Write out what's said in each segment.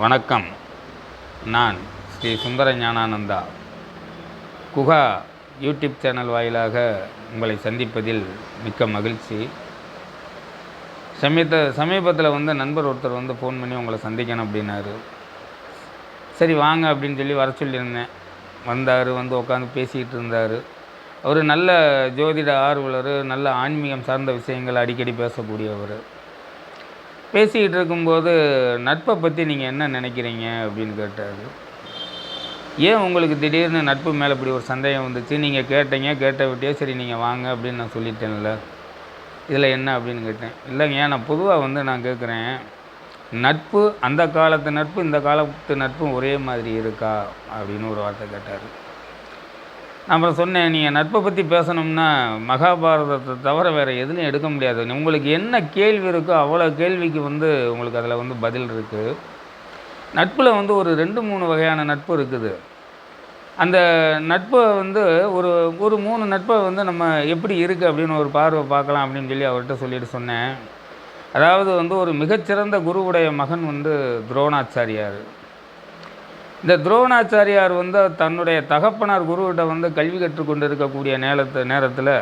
வணக்கம். நான் Shri Sundara Gnanananda. Guha YouTube channel வாயிலாக உங்களை சந்திப்பதில் மிக்க மகிழ்ச்சி. சமீப சமீபத்தில் வந்து நண்பர் ஒருத்தர் வந்து ஃபோன் பண்ணி உங்களை சந்திக்கணும் அப்படின்னாரு. சரி வாங்க அப்படின்னு சொல்லி வர சொல்லியிருந்தேன். வந்தார் வந்து உட்காந்து பேசிக்கிட்டு இருந்தார். அவர் நல்ல ஜோதிட ஆர்வலர் நல்ல ஆன்மீகம் சார்ந்த விஷயங்கள் அடிக்கடி பேசக்கூடியவர். பேசிக்கிட்டு இருக்கும்போது நட்பை பற்றி நீங்கள் என்ன நினைக்கிறீங்க அப்படின்னு கேட்டார். ஏன் உங்களுக்கு திடீர்னு நட்பு மேலே இப்படி ஒரு சந்தேகம் வந்துச்சு? நீங்கள் கேட்டீங்க கேட்ட விட்டே சரி நீங்கள் வாங்க அப்படின்னு நான் சொல்லிட்டேன்ல. இதில் என்ன அப்படின்னு கேட்டேன். இல்லைங்க நான் பொதுவாக வந்து நான் கேட்குறேன் நட்பு அந்த காலத்து நட்பு இந்த காலத்து நட்பும் ஒரே மாதிரி இருக்கா? அப்படின்னு ஒரு வார்த்தை கேட்டார். நான் அப்புறம் சொன்னேன் நீங்கள் நட்பை பற்றி பேசணும்னா மகாபாரதத்தை தவிர வேறு எதுலையும் எடுக்க முடியாது. உங்களுக்கு என்ன கேள்வி இருக்கோ அவ்வளோ கேள்விக்கு வந்து உங்களுக்கு அதில் வந்து பதில் இருக்குது நட்பில் வந்து ஒரு ரெண்டு மூணு வகையான நட்பு இருக்குது. அந்த நட்பை வந்து ஒரு ஒரு மூணு நட்பை வந்து நம்ம எப்படி இருக்குது அப்படின்னு ஒரு பார்வை பார்க்கலாம் அப்படின்னு சொல்லி அவர்கிட்ட சொல்லிட்டு சொன்னேன். அதாவது வந்து ஒரு மிகச்சிறந்த குருவுடைய மகன் வந்து துரோணாச்சாரியார். இந்த துரோணாச்சாரியார் வந்து தன்னுடைய தகப்பனார் குருவிட்ட வந்து கல்வி கற்றுக்கொண்டு இருக்கக்கூடிய நேரத்து நேரத்தில்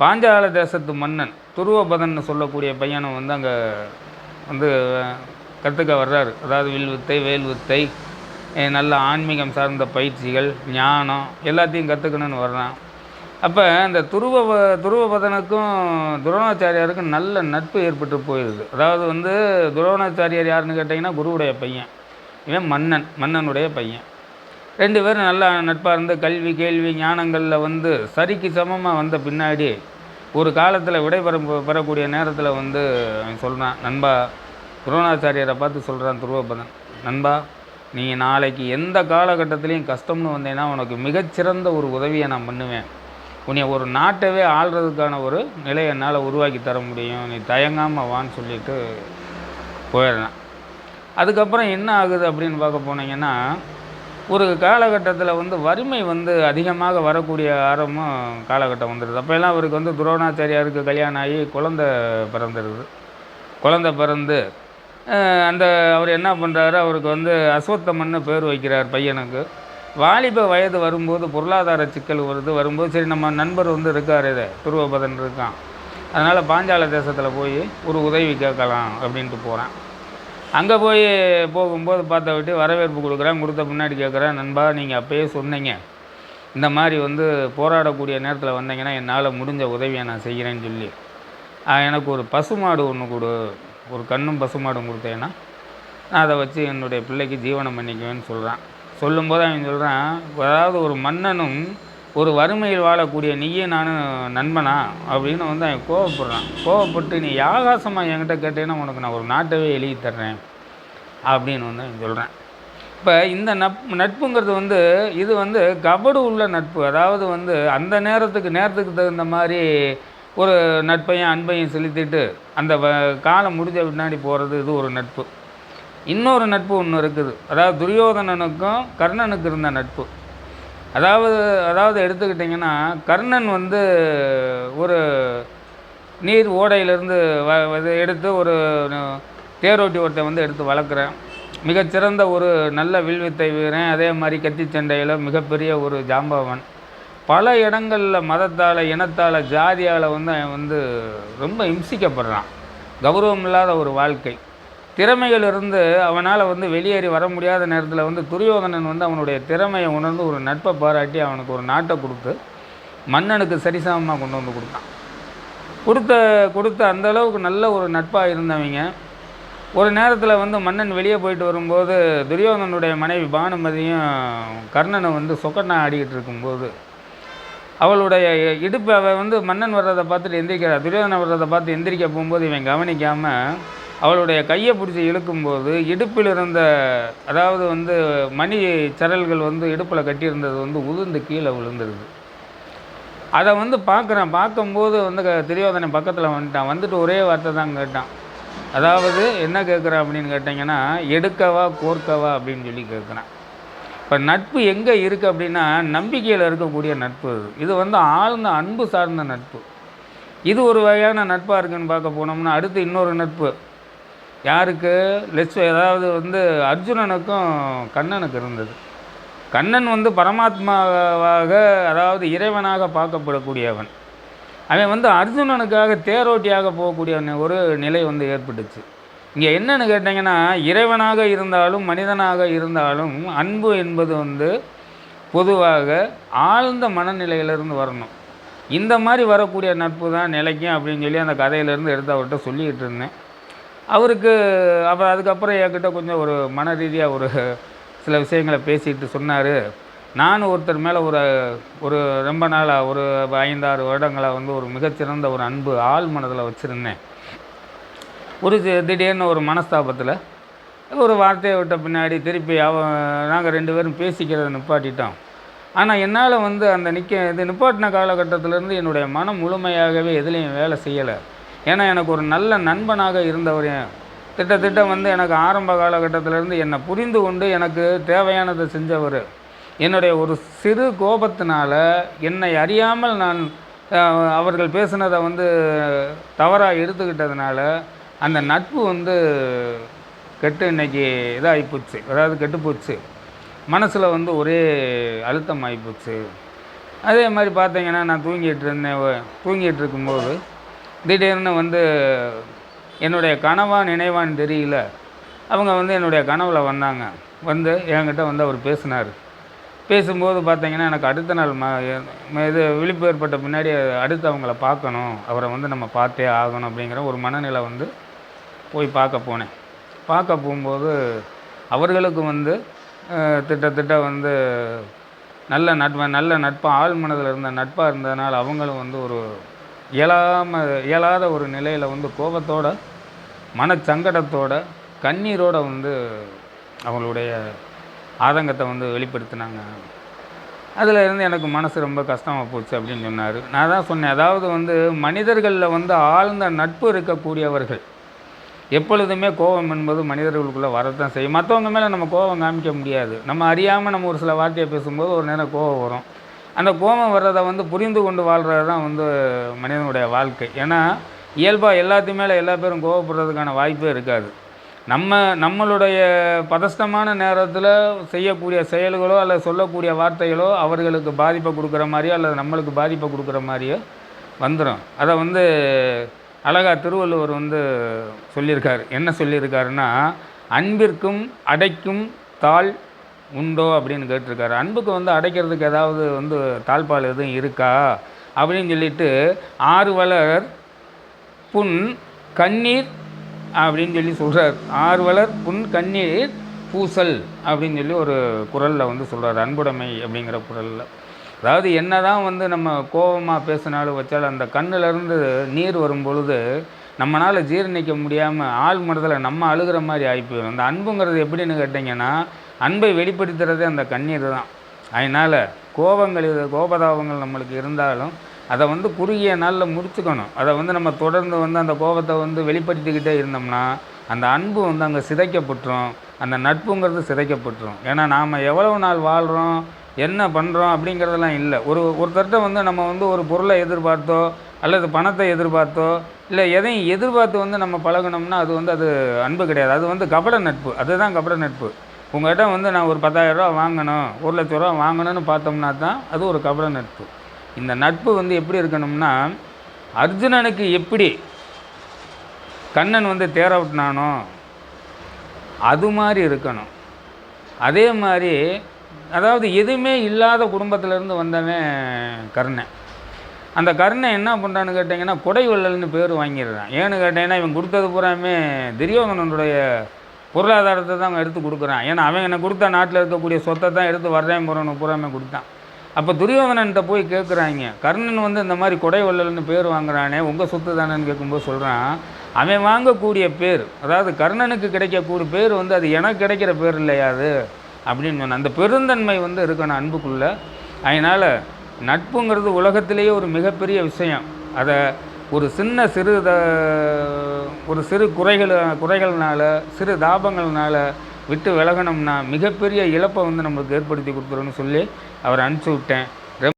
பாஞ்சால தேசத்து மன்னன் துருவபதன்னு சொல்லக்கூடிய பையனை வந்து அங்கே வந்து கற்றுக்க வர்றாரு. அதாவது வில் வித்தை வேல் வித்தை நல்ல ஆன்மீகம் சார்ந்த பயிற்சிகள் ஞானம் எல்லாத்தையும் கற்றுக்கணுன்னு வர்றான். அப்போ இந்த துருவ துருவபதனுக்கும் துரோணாச்சாரியாருக்கும் நல்ல நட்பு ஏற்பட்டு போயிடுது அதாவது வந்து துரோணாச்சாரியார் யாருன்னு கேட்டிங்கன்னா குருவுடைய பையன். இவன் மன்னன் மன்னனுடைய பையன். ரெண்டு பேரும் நல்லா நட்பாக இருந்து கல்வி கேள்வி ஞானங்களில் வந்து சரிக்கு சமமாக வந்த பின்னாடி ஒரு காலத்தில் விடைபெற பெறக்கூடிய நேரத்தில் வந்து அவன் சொல்கிறான் நண்பா துரோணாச்சாரியரை பார்த்து சொல்கிறான் துருவபதன். நண்பா நீ நாளைக்கு எந்த காலகட்டத்திலையும் கஷ்டம்னு வந்தேன்னா உனக்கு மிகச்சிறந்த ஒரு உதவியை நான் பண்ணுவேன். உன்னை ஒரு நாட்டவே ஆள்றதுக்கான ஒரு நிலையை என்னால் உருவாக்கி தர முடியும். நீ தயங்காமல் வான்னு சொல்லிட்டு போயிடுறான். அதுக்கப்புறம் என்ன ஆகுது அப்படின்னு பார்க்க போனீங்கன்னா ஒரு காலகட்டத்தில் வந்து வறுமை வந்து அதிகமாக வரக்கூடிய ஆரம்பம் காலகட்டம் வந்துடுது அப்போல்லாம் அவருக்கு வந்து துரோணாச்சாரியாருக்கு கல்யாணம் ஆகி குழந்தை பிறந்துடுது குழந்த பிறந்து அந்த அவர் என்ன பண்ணுறாரு அவருக்கு வந்து அஸ்வத்தமன்னு பேர் வைக்கிறார் பையனுக்கு. வாலிப வயது வரும்போது பொருளாதார சிக்கல் வருது. வரும்போது சரி நம்ம நண்பர் வந்து இருக்கார் இது துருவபதன் இருக்கான். அதனால் பாஞ்சால தேசத்தில் போய் ஒரு உதவி கேட்கலாம் அப்படின்ட்டு போகிறேன் அங்கே போய் போகும்போது பார்த்த விட்டு வரவேற்பு கொடுக்குறேன் கொடுத்த முன்னாடி கேட்குறேன் நண்பா நீங்கள் அப்போயே சொன்னீங்க. இந்த மாதிரி வந்து போராடக்கூடிய நேரத்தில் வந்தீங்கன்னா என்னால் முடிஞ்ச உதவியை நான் செய்கிறேன்னு சொல்லி. எனக்கு ஒரு பசுமாடு ஒன்று கொடு. ஒரு கண்ணும் பசுமாடும் கொடுத்தேன்னா நான் அதை வச்சு என்னுடைய பிள்ளைக்கு ஜீவனம் பண்ணிக்குவேன்னு சொல்கிறான் சொல்லும்போது அவன் சொல்கிறான் அதாவது ஒரு மன்னனும் ஒரு வறுமையில் வாழக்கூடிய நீயே நானும் நண்பனா? அப்படின்னு வந்து அவன் கோவப்படுறான். கோவப்பட்டு நீ யாகாசமாக என்கிட்ட கேட்டேன்னா உனக்கு நான் ஒரு நாட்டவே எழுதி தர்றேன். அப்படின்னு வந்து அவன் சொல்கிறேன் இப்போ இந்த நப் நட்புங்கிறது வந்து இது வந்து கபடு உள்ள நட்பு. அதாவது வந்து அந்த நேரத்துக்கு நேரத்துக்கு தகுந்த மாதிரி ஒரு நட்பையும் அன்பையும் செலுத்திட்டு அந்த வ- காலம் முடிஞ்ச பின்னாடி போகிறது இது ஒரு நட்பு. இன்னொரு நட்பு ஒன்று இருக்குது. அதாவது துரியோதனனுக்கும் கர்ணனுக்கு இருந்த நட்பு. அதாவது அதாவது எடுத்துக்கிட்டிங்கன்னா கர்ணன் வந்து ஒரு நீர் ஓடையிலேருந்து வ இது எடுத்து ஒரு தேரோட்டி ஒருத்தை வந்து எடுத்து வளர்க்குறேன். மிகச்சிறந்த ஒரு நல்ல வில்வித்தை வீரன் அதே மாதிரி கத்தி சண்டையில் மிகப்பெரிய ஒரு ஜாம்பவன். பல இடங்களில் மதத்தால் இனத்தால் ஜாதியால் வந்து அவன் வந்து ரொம்ப இம்சிக்கப்படுறான். கௌரவம் இல்லாத ஒரு வாழ்க்கை. திறமைகள் இருந்து அவனால் வந்து வெளியேறி வர முடியாத நேரத்தில் வந்து துரியோதனன் வந்து அவனுடைய திறமையை உணர்ந்து ஒரு நட்பை பாராட்டி அவனுக்கு ஒரு நாட்டை கொடுத்து மன்னனுக்கு சரிசமமாக கொண்டு வந்து கொடுத்தான். கொடுத்த கொடுத்த அந்த அளவுக்கு நல்ல ஒரு நட்பாக இருந்தவங்க. ஒரு நேரத்தில் வந்து மன்னன் வெளியே போயிட்டு வரும்போது துரியோதனுடைய மனைவி பானுமதியும் கர்ணனை வந்து சொக்கண்ணா ஆடிக்கிட்டு இருக்கும்போது அவளுடைய இடுப்பு அவள் வந்து மன்னன் வர்றதை பார்த்துட்டு எந்திரிக்கிறா துரியோதனை வர்றதை பார்த்து எந்திரிக்க போகும்போது இவன் கவனிக்காமல் அவளுடைய கையை பிடிச்சி இழுக்கும்போது இடுப்பில் இருந்த அதாவது வந்து மணி சரல்கள் வந்து இடுப்பில் கட்டியிருந்தது வந்து உதிர்ந்து கீழே விழுந்துருது. அதை வந்து பார்க்குறேன். பார்க்கும்போது வந்து க- துரியோதனன் பக்கத்தில் வந்துட்டான். வந்துட்டு ஒரே வார்த்தை தான் கேட்டான். அதாவது என்ன கேட்குறான் அப்படின்னு கேட்டிங்கன்னா எடுக்கவா கோர்க்கவா அப்படின்னு சொல்லி கேட்குறான். இப்போ நட்பு எங்கே இருக்குது அப்படின்னா நம்பிக்கையில் இருக்கக்கூடிய நட்பு அது. இது வந்து ஆழ்ந்த அன்பு சார்ந்த நட்பு. இது ஒரு வகையான நட்பாக இருக்குன்னு பார்க்க போனோம்னா அடுத்து இன்னொரு நட்பு. யாருக்கு? லெஸ் அதாவது வந்து அர்ஜுனனுக்கும் கண்ணனுக்கு இருந்தது. கண்ணன் வந்து பரமாத்மாவாக அதாவது இறைவனாக பார்க்கப்படக்கூடியவன். அவன் வந்து அர்ஜுனனுக்காக தேரோட்டியாக போகக்கூடிய ஒரு நிலை வந்து ஏற்பட்டுச்சு. இங்கே என்னன்னு கேட்டிங்கன்னா இறைவனாக இருந்தாலும் மனிதனாக இருந்தாலும் அன்பு என்பது வந்து பொதுவாக ஆழ்ந்த மனநிலையிலிருந்து வரணும். இந்த மாதிரி வரக்கூடிய நட்பு தான் நிலைக்கும் அப்படின்னு சொல்லி அந்த கதையிலேருந்து எடுத்து அவர்கிட்ட சொல்லிக்கிட்டு இருந்தேன். அவருக்கு அப்புறம் அதுக்கப்புறம் என்கிட்ட கொஞ்சம் ஒரு மன ரீதியாக ஒரு சில விஷயங்களை பேசிட்டு சொன்னார். நானும் ஒருத்தர் மேலே ஒரு ஒரு ரொம்ப நாளாக ஒரு ஐந்தாறு வருடங்களாக வந்து ஒரு மிகச்சிறந்த ஒரு அன்பு ஆள் மனதில் வச்சுருந்தேன். ஒரு திடீர்னு ஒரு மனஸ்தாபத்தில் ஒரு வார்த்தையை விட்ட பின்னாடி திருப்பி அவன் நாங்கள் ரெண்டு பேரும் பேசிக்கிறத நிப்பாட்டிட்டோம். ஆனால் என்னால் வந்து அந்த நிற்க இது நிப்பாட்டின காலகட்டத்திலேருந்து என்னுடைய மனம் முழுமையாகவே எதுலேயும் வேலை செய்யலை. ஏன்னா எனக்கு ஒரு நல்ல நண்பனாக இருந்தவர் திட்டத்திட்ட வந்து எனக்கு ஆரம்ப காலகட்டத்திலேருந்து என்னை புரிந்து கொண்டு எனக்கு தேவையானதை செஞ்சவர். என்னுடைய ஒரு சிறு கோபத்தினால் என்னை அறியாமல் நான் அவர்கள் பேசுனதை வந்து தவறாக எடுத்துக்கிட்டதுனால அந்த நட்பு வந்து கெட்டு இன்னைக்கு இதாகி போச்சு. அதாவது கெட்டு போச்சு. மனசில் வந்து ஒரே அழுத்தம் ஆகிப்போச்சு அதே மாதிரி பார்த்தீங்கன்னா நான் தூங்கிட்டு இருந்தேன். தூங்கிட்டு இருக்கும்போது திடீர்னு வந்து என்னுடைய கனவா நினைவான்னு தெரியல. அவங்க வந்து என்னுடைய கனவில் வந்தாங்க. வந்து என்கிட்ட வந்து அவர் பேசினார். பேசும்போது பார்த்தீங்கன்னா எனக்கு அடுத்த நாள் ம இது விழிப்பு ஏற்பட்ட பின்னாடி அடுத்து அவங்கள பார்க்கணும். அவரை வந்து நம்ம பார்த்தே ஆகணும் அப்படிங்கிற ஒரு மனநிலை வந்து போய் பார்க்க போனேன். பார்க்க போகும்போது அவர்களுக்கு வந்து திட்டத்திட்ட வந்து நல்ல நட்பு நல்ல நட்பாக ஆள் மனதில் இருந்த நட்பாக இருந்ததுனால அவங்களும் வந்து ஒரு இயலாம இயலாத ஒரு நிலையில் வந்து கோபத்தோட மனச்சங்கடத்தோட கண்ணீரோட வந்து அவங்களுடைய ஆதங்கத்தை வந்து வெளிப்படுத்தினாங்க. அதில் இருந்து எனக்கு மனசு ரொம்ப கஷ்டமாக போச்சு அப்படின்னு சொன்னார். நான் தான் சொன்னேன் அதாவது வந்து மனிதர்களில் வந்து ஆழ்ந்த நட்பு இருக்கக்கூடியவர்கள் எப்பொழுதுமே கோபம் என்பது மனிதர்களுக்குள்ளே வரத்தான் செய்யும். மற்றவங்க மேலே நம்ம கோபம் காமிக்க முடியாது. நம்ம அறியாமல் நம்ம ஒரு சில வார்த்தையை பேசும்போது ஒரு நேரம் கோபம் வரும். அந்த கோபம் வர்றதை வந்து புரிந்து கொண்டு வாழ்கிறது தான் வந்து மனிதனுடைய வாழ்க்கை. ஏன்னா இயல்பாக எல்லாத்து மேலே எல்லா பேரும் கோவப்படுறதுக்கான வாய்ப்பே இருக்காது. நம்ம நம்மளுடைய பதஷ்டமான நேரத்தில் செய்யக்கூடிய செயல்களோ அல்லது சொல்லக்கூடிய வார்த்தைகளோ அவர்களுக்கு பாதிப்பை கொடுக்குற மாதிரியோ அல்லது நம்மளுக்கு பாதிப்பை கொடுக்குற மாதிரியோ வந்துடும் அதை வந்து அழகா திருவள்ளுவர் வந்து சொல்லியிருக்காரு. என்ன சொல்லியிருக்காருன்னா அன்பிற்கும் அடைக்கும் தாழ் உண்டோ அப்படின்னு கேட்டிருக்காரு. அன்புக்கு வந்து அடைக்கிறதுக்கு ஏதாவது வந்து தாழ்பால் எதுவும் இருக்கா? அப்படின்னு சொல்லிட்டு ஆறு வளர் புண் கண்ணீர் அப்படின்னு சொல்லி சொல்கிறார் ஆர்வலர் புண் கண்ணீர் பூசல் அப்படின்னு சொல்லி ஒரு குரலில் வந்து சொல்கிறார் அன்புடைமை அப்படிங்கிற குரலில். அதாவது என்னதான் வந்து நம்ம கோபமாக பேசினாலும் வச்சாலும் அந்த கண்ணுலேருந்து நீர் வரும் பொழுது நம்மளால் ஜீரணிக்க முடியாமல் ஆள் மனதில் நம்ம அழுகிற மாதிரி ஆகிப்போயிடும் அந்த அன்புங்கிறது எப்படின்னு கேட்டிங்கன்னா அன்பை வெளிப்படுத்துறதே அந்த கண்ணீர் தான். அதனால் கோபங்கள் கோபதாபங்கள் நம்மளுக்கு இருந்தாலும் அதை வந்து குறுகிய நாளில் முடிச்சுக்கணும். அதை வந்து நம்ம தொடர்ந்து வந்து அந்த கோபத்தை வந்து வெளிப்படுத்திக்கிட்டே இருந்தோம்னா அந்த அன்பு வந்து அங்கே சிதைக்கப்பட்டுரும். அந்த நட்புங்கிறது சிதைக்கப்பட்டுரும். ஏன்னா நாம் எவ்வளவு நாள் வாழ்கிறோம் என்ன பண்ணுறோம் அப்படிங்கிறதெல்லாம் இல்லை. ஒரு ஒருத்தர்கிட்ட வந்து நம்ம வந்து ஒரு பொருளை எதிர்பார்த்தோ அல்லது பணத்தை எதிர்பார்த்தோ இல்லை எதையும் எதிர்பார்த்து வந்து நம்ம பழகுனோம்னா அது வந்து அது அன்பு கிடையாது. அது வந்து கபட நட்பு. அதுதான் கபட நட்பு. உங்கள்கிட்ட வந்து நான் ஒரு பத்தாயிரம் ரூபா வாங்கணும் ஒரு லட்ச ரூபா வாங்கணும்னு பார்த்தோம்னா தான் அது ஒரு கபட நட்பு. இந்த நட்பு வந்து எப்படி இருக்கணும்னா அர்ஜுனனுக்கு எப்படி கண்ணன் வந்து தேரவிட்டினானோ அது மாதிரி இருக்கணும். அதே மாதிரி அதாவது எதுவுமே இல்லாத குடும்பத்திலேருந்து வந்தவன் கர்ணன் அந்த கர்ணன் என்ன பண்ணுறான்னு கேட்டிங்கன்னா கொடைவள்ளல்னு பேர் வாங்கிடுறான். ஏன்னு கேட்டிங்கன்னா இவன் கொடுத்தது பூராமே துரியோகனனுடைய பொருளாதாரத்தை தான் அவன் எடுத்து கொடுக்குறான். ஏன்னா அவன் என்னை கொடுத்த நாட்டில் இருக்கக்கூடிய சொத்தை தான் எடுத்து வர்றேன் போகிறவனு பூராமே கொடுத்தான். அப்போ துரியோதனன்ட்ட போய் கேட்குறாங்க கர்ணன் வந்து இந்த மாதிரி கொடை வள்ளல்னு பேர் வாங்குறானே உங்கள் சொத்து தானேன்னு கேட்கும்போது சொல்கிறான் அவன் வாங்கக்கூடிய பேர் அதாவது கர்ணனுக்கு கிடைக்கக்கூடிய பேர் வந்து அது எனக்கு கிடைக்கிற பேர் இல்லையா அது? அப்படின்னு சொன்னேன். அந்த பெருந்தன்மை வந்து இருக்கணும் அன்புக்குள்ளே. அதனால் நட்புங்கிறது உலகத்திலேயே ஒரு மிகப்பெரிய விஷயம். அதை ஒரு சின்ன சிறு த ஒரு சிறு குறைகள் குறைகள்னால சிறு தாபங்கள்னால விட்டு விலகணும்னா மிகப்பெரிய இழப்பை வந்து நம்மளுக்கு ஏற்படுத்தி கொடுத்துருன்னு சொல்லி அவரை அனுப்பிச்சி விட்டேன்.